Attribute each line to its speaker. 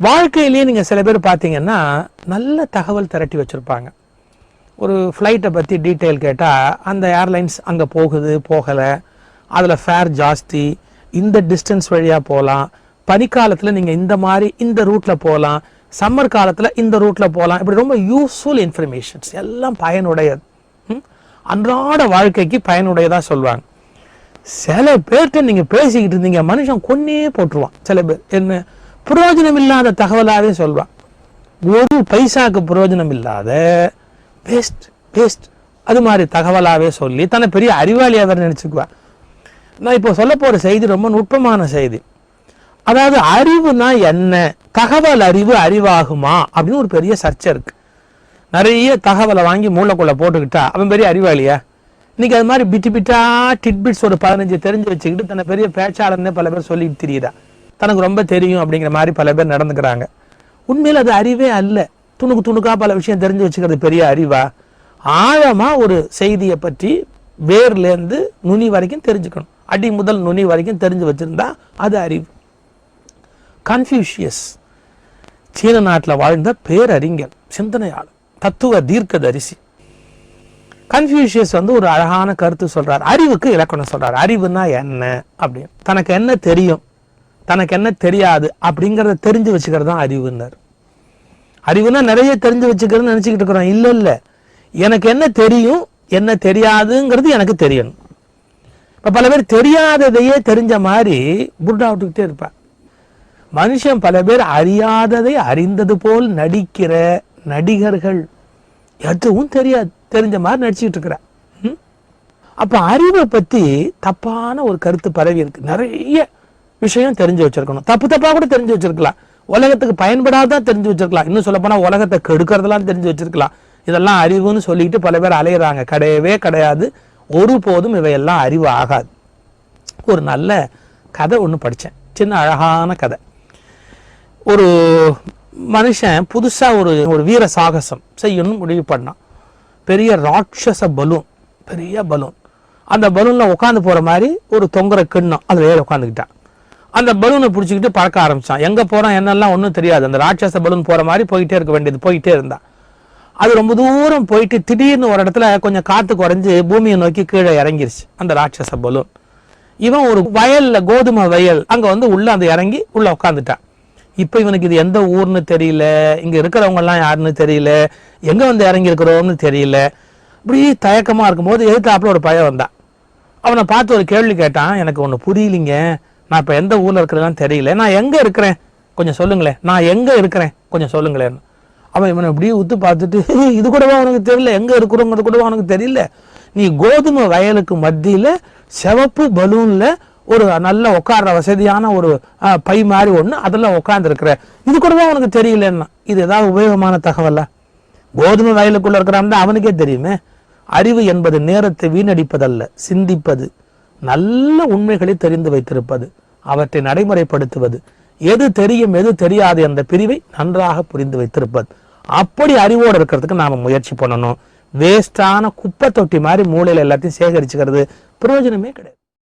Speaker 1: வாழ்க்கையிலேயே நீங்கள் சில பேர் பார்த்தீங்கன்னா நல்ல தகவல் திரட்டி வச்சுருப்பாங்க. ஒரு ஃப்ளைட்டை பற்றி டீட்டெயில் கேட்டால் அந்த ஏர்லைன்ஸ் அங்கே போகுது போகலை. அதில் ஃபேர் ஜாஸ்தி. இந்த டிஸ்டன்ஸ் வழியாக போகலாம் பனிக்காலத்தில் நீங்கள் இந்த மாதிரி இந்த ரூட்டில் போகலாம் சம்மர் காலத்தில் இந்த ரூட்டில் போகலாம் இப்படி ரொம்ப யூஸ்ஃபுல் இன்ஃபர்மேஷன்ஸ் எல்லாம் பயனுடையது. ம்? அன்றாட வாழ்க்கைக்கு பயனுடையதாக சொல்லுவாங்க சில பேர்கிட்ட நீங்கள் பேசிக்கிட்டு இருந்தீங்க மனுஷன் கொன்னே போட்டுருவான். சில பேர். என்ன? பிரயோஜனம் இல்லாத தகவலாகவே சொல்வான். ஒரு பைசாக்கு பிரயோஜனம் இல்லாத வேஸ்ட் வேஸ்ட் அது மாதிரி தகவலாகவே சொல்லி தன்னை பெரிய அறிவாளியாக வேறு நினச்சிக்குவேன் நான் இப்போ சொல்ல போகிற செய்தி ரொம்ப நுட்பமான செய்தி. அதாவது அறிவுனா என்ன? தகவல் அறிவு அறிவாகுமா? அப்படின்னு ஒரு பெரிய சர்ச்சை இருக்குது நிறைய தகவலை வாங்கி மூளைக்குள்ளே போட்டுக்கிட்டா அவன் பெரிய அறிவாளியா? இன்னைக்கு அது மாதிரி பிட்டு பிட்டா டிட்பிட்ஸ் ஒரு பதினஞ்சு தெரிஞ்சு வச்சுக்கிட்டு தன்னை பெரிய பேச்சாளர்னே பல பேர் சொல்லிட்டு தெரியுதா தனக்கு ரொம்ப தெரியும் அப்படிங்கிற மாதிரி பல பேர் நடந்துக்கிறாங்க. உண்மையில் அது அறிவே அல்ல. துணுக்கு துணுக்காக பல விஷயம் தெரிஞ்சு வச்சுக்கிறது பெரிய அறிவா? ஆழமா ஒரு செய்தியை பற்றி வேர்லேருந்து நுனி வரைக்கும் தெரிஞ்சுக்கணும். அடி முதல் நுனி வரைக்கும் தெரிஞ்சு வச்சுருந்தா அது அறிவு. கன்ஃபியூஷியஸ் சீன நாட்டில் வாழ்ந்த பேரறிஞர் சிந்தனையாளர் தத்துவ தீர்க்க தரிசி கன்ஃபியூஷியஸ் வந்து ஒரு அழகான கருத்து சொல்றார். அறிவுக்கு இலக்கணம் சொல்றார். அறிவுனா என்ன அப்படின்னு. தனக்கு என்ன தெரியும்? தனக்கு என்ன தெரியாது அப்படிங்கிறத தெரிஞ்சு வச்சுக்கிறது தான் அறிவுன்னார். அறிவுனா நிறைய தெரிஞ்சு வச்சுக்கிறதுன்னு நினச்சிக்கிட்டு இருக்கிறோம். இல்லை இல்லை. எனக்கு என்ன தெரியும் என்ன தெரியாதுங்கிறது எனக்கு தெரியணும். இப்போ பல பேர் தெரியாததையே தெரிஞ்ச மாதிரி புர்டா விட்டுக்கிட்டே இருப்பார். மனுஷன் பல பேர் அறியாததை அறிந்தது போல் நடிக்கிற நடிகர்கள் எதுவும் தெரியாது தெரிஞ்ச மாதிரி நடிச்சுக்கிட்டு இருக்கிறார். ம்? அறிவை பற்றி தப்பான ஒரு கருத்து பரவி இருக்கு. நிறைய விஷயம் தெரிஞ்சு வச்சிருக்கணும். தப்பு தப்பாக கூட தெரிஞ்சு வச்சிருக்கலாம். உலகத்துக்கு பயன்படாதான் தெரிஞ்சு வச்சிருக்கலாம். இன்னும் சொல்லப்போனால் உலகத்தை கெடுக்கிறதெல்லாம் தெரிஞ்சு வச்சிருக்கலாம். இதெல்லாம் அறிவுன்னு சொல்லிட்டு பல பேர் அலையிறாங்க. கிடையவே கிடையாது. ஒருபோதும் இவையெல்லாம் அறிவு ஆகாது. ஒரு நல்ல கதை ஒன்று படித்தேன் சின்ன அழகான கதை. ஒரு மனுஷன் புதுசாக ஒரு ஒரு வீர சாகசம் செய்யணும்னு முடிவு பண்ணான். பெரிய ராட்சச பலூன். பெரிய பலூன். அந்த பலூனில் உட்காந்து போகிற மாதிரி ஒரு தொங்குற கிண்ணம். அதில் ஏறி உட்காந்துக்கிட்டான் அந்த பலூனை பிடிச்சிக்கிட்டு பறக்க ஆரம்பிச்சான். எங்கே போகிறான் என்னெல்லாம் ஒன்றும் தெரியாது. அந்த ராட்சச பலூன் போகிற மாதிரி போயிட்டே இருக்க வேண்டியது போயிட்டே இருந்தான். அது ரொம்ப தூரம் போயிட்டு திடீர்னு ஒரு இடத்துல கொஞ்சம் காற்று குறைஞ்சி பூமியை நோக்கி கீழே இறங்கிருச்சு அந்த ராட்சச பலூன் இவன் ஒரு வயலில் கோதுமை வயல் அங்கே வந்து உள்ளே அந்த இறங்கி உள்ளே உட்காந்துட்டான் இப்போ இவனுக்கு இது எந்த ஊர்னு தெரியல இங்கே இருக்கிறவங்கெல்லாம் யாருன்னு தெரியல எங்கே வந்து இறங்கியிருக்கிறோம்னு தெரியல. இப்படி தயக்கமாக இருக்கும்போது எதிர்த்தாப்புல ஒரு பயம் வந்தான். அவனை பார்த்து ஒரு கேள்வி கேட்டான் எனக்கு ஒன்று புரியலிங்க. நான் இப்போ எந்த ஊரில் இருக்கிறேன்னு தெரியல. நான் எங்கே இருக்கிறேன்? கொஞ்சம் சொல்லுங்களேன். நான் எங்கே இருக்கிறேன்? கொஞ்சம் சொல்லுங்களேன். அவன் இவனை இப்படியே உத்து பார்த்துட்டு இது கூடவா உனக்கு தெரியல? எங்கே இருக்கிறோங்கிறது கூடவா உனக்கு தெரியல? நீ கோதுமை வயலுக்கு மத்தியில் சிவப்பு பலூனில் ஒரு நல்ல உட்கார்ற வசதியான ஒரு பை மாதிரி ஒன்று அதெல்லாம் உட்காந்துருக்குற இது கூடவா உனக்கு தெரியலன்னா இது ஏதாவது உபயோகமான தகவலா? கோதுமை வயலுக்குள்ளே இருக்கிறான் அவனுக்கே தெரியுமே. அறிவு என்பது நேரத்தை வீணடிப்பதல்ல சிந்திப்பது. நல்ல உண்மைகளை தெரிந்து வைத்திருப்பது அவற்றை நடைமுறைப்படுத்துவது எது தெரியும் எது தெரியாது என்ற பிரிவை நன்றாக புரிந்து வைத்திருப்பது. அப்படி அறிவோடு இருக்கிறதுக்கு நாம் முயற்சி பண்ணணும். வேஸ்டான குப்பை தொட்டி மாதிரி மூளையில் எல்லாத்தையும் சேகரிச்சுக்கிறது பிரயோஜனமே கிடையாது.